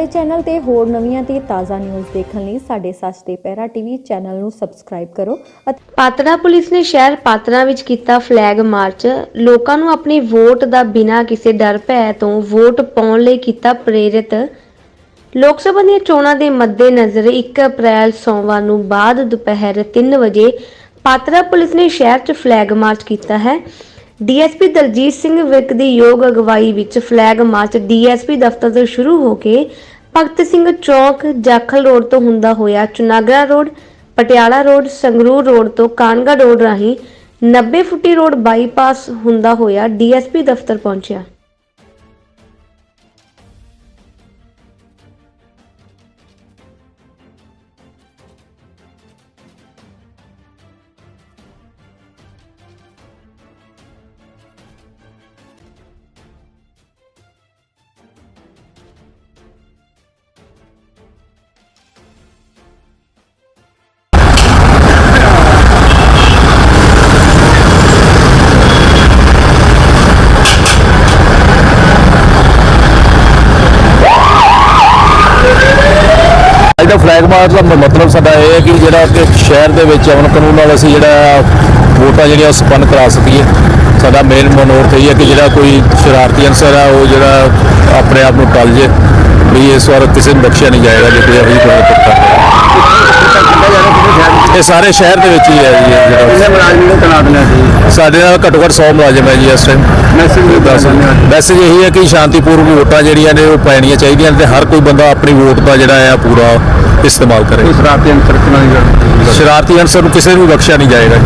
ਸਾਡੇ ਚੈਨਲ ਤੇ ਹੋਰ ਨਵੀਆਂ ਤੇ ਤਾਜ਼ਾ ਨਿਊਜ਼ ਦੇਖਣ ਲਈ ਸਾਡੇ ਸੱਚ ਤੇ ਪਹਿਰਾ ਟੀਵੀ ਚੈਨਲ ਨੂੰ ਸਬਸਕ੍ਰਾਈਬ ਕਰੋ ਪਾਤੜਾ ਪੁਲਿਸ ਨੇ ਸ਼ਹਿਰ ਪਾਤੜਾ ਵਿੱਚ ਕੀਤਾ ਫਲੈਗ ਮਾਰਚ ਲੋਕਾਂ ਨੂੰ ਆਪਣੀ ਵੋਟ ਦਾ ਬਿਨਾਂ ਕਿਸੇ ਡਰ ਭੈ ਤੋਂ ਵੋਟ ਪਾਉਣ ਲਈ ਕੀਤਾ ਪ੍ਰੇਰਿਤ। ਲੋਕ ਸਭਾ ਦੀਆਂ ਚੋਣਾਂ ਦੇ ਮੱਦੇਨਜ਼ਰ 1 ਅਪ੍ਰੈਲ ਸੋਮਵਾਰ ਨੂੰ ਬਾਅਦ ਦੁਪਹਿਰ 3 ਵਜੇ ਪਾਤੜਾ ਪੁਲਿਸ ਨੇ ਸ਼ਹਿਰ 'ਚ ਫਲੈਗ ਮਾਰਚ ਕੀਤਾ ਹੈ। ਡੀਐਸਪੀ ਦਲਜੀਤ ਸਿੰਘ ਵਿਰਕ ਦੀ ਯੋਗ ਅਗਵਾਈ ਵਿੱਚ ਫਲੈਗ ਮਾਰਚ ਡੀਐਸਪੀ ਦਫ਼ਤਰ ਤੋਂ ਸ਼ੁਰੂ ਹੋ ਕੇ ਭਗਤ ਸਿੰਘ ਚੌਕ, ਜਾਖਲ ਰੋਡ ਤੋਂ ਹੁੰਦਾ ਹੋਇਆ Chunagra road, Patiala road, Sangrur road ਤੋਂ ਕਾਨਗਾ ਰੋਡ ਰਾਹੀਂ 90 ਫੁੱਟੀ ਰੋਡ ਬਾਈਪਾਸ ਹੁੰਦਾ ਹੋਇਆ ਡੀਐਸਪੀ ਦਫ਼ਤਰ ਪਹੁੰਚਿਆ। ਅੱਜ ਦਾ ਫਲੈਗ ਮਾਰਚ ਦਾ ਮਤਲਬ ਸਾਡਾ ਇਹ ਹੈ ਕਿ ਜਿਹੜਾ ਕਿ ਸ਼ਹਿਰ ਦੇ ਵਿੱਚ ਅਮਨ ਕਾਨੂੰਨ ਨਾਲ ਅਸੀਂ ਜਿਹੜਾ ਵੋਟਾਂ ਜਿਹੜੀਆਂ ਸੰਪੰਨ ਕਰਾ ਸਕੀਏ। ਸਾਡਾ ਮੇਨ ਮਨੋਰਥ ਇਹ ਹੈ ਕਿ ਜਿਹੜਾ ਕੋਈ ਸ਼ਰਾਰਤੀ ਅਨਸਰ ਆ, ਉਹ ਜਿਹੜਾ ਆਪਣੇ ਆਪ ਨੂੰ ਟਲ ਜੇ। ਵੀ ਇਸ ਵਾਰ ਕਿਸੇ ਨੂੰ ਬਖਸ਼ਿਆ ਨਹੀਂ ਜਾਏਗਾ, ਜੇ ਕੋਈ ਅਭੀ ਕੋਈ ਪੱਕਾ ਇਹ ਸਾਰੇ ਸ਼ਹਿਰ ਦੇ ਵਿੱਚ ਹੀ ਹੈ ਜੀ ਜਿਹੜਾ। ਸਾਡੇ ਨਾਲ ਘੱਟੋ ਘੱਟ 100 ਮੁਲਾਜ਼ਮ ਹੈ ਜੀ ਇਸ ਟਾਈਮ ਮੈਸੇਜ ਦੱਸ ਮੈਸੇਜ ਇਹੀ ਹੈ ਕਿ ਸ਼ਾਂਤੀਪੂਰਵਕ ਵੋਟਾਂ ਜਿਹੜੀਆਂ ਨੇ ਉਹ ਪੈਣੀਆਂ ਚਾਹੀਦੀਆਂ ਤੇ ਹਰ ਕੋਈ ਬੰਦਾ ਆਪਣੀ ਵੋਟ ਦਾ ਜਿਹੜਾ ਆ ਪੂਰਾ ਇਸਤੇਮਾਲ ਕਰੇ। ਇਸ ਰਾਤ ਦੇ ਅੰਤਰ ਕਿਨਾਂ ਦੀ ਗੱਲ ਸ਼ਰਾਰਤੀ ਅਨਸਰ ਨੂੰ ਕਿਸੇ ਨੂੰ ਬਖਸ਼ਿਆ ਨਹੀਂ ਜਾਏਗਾ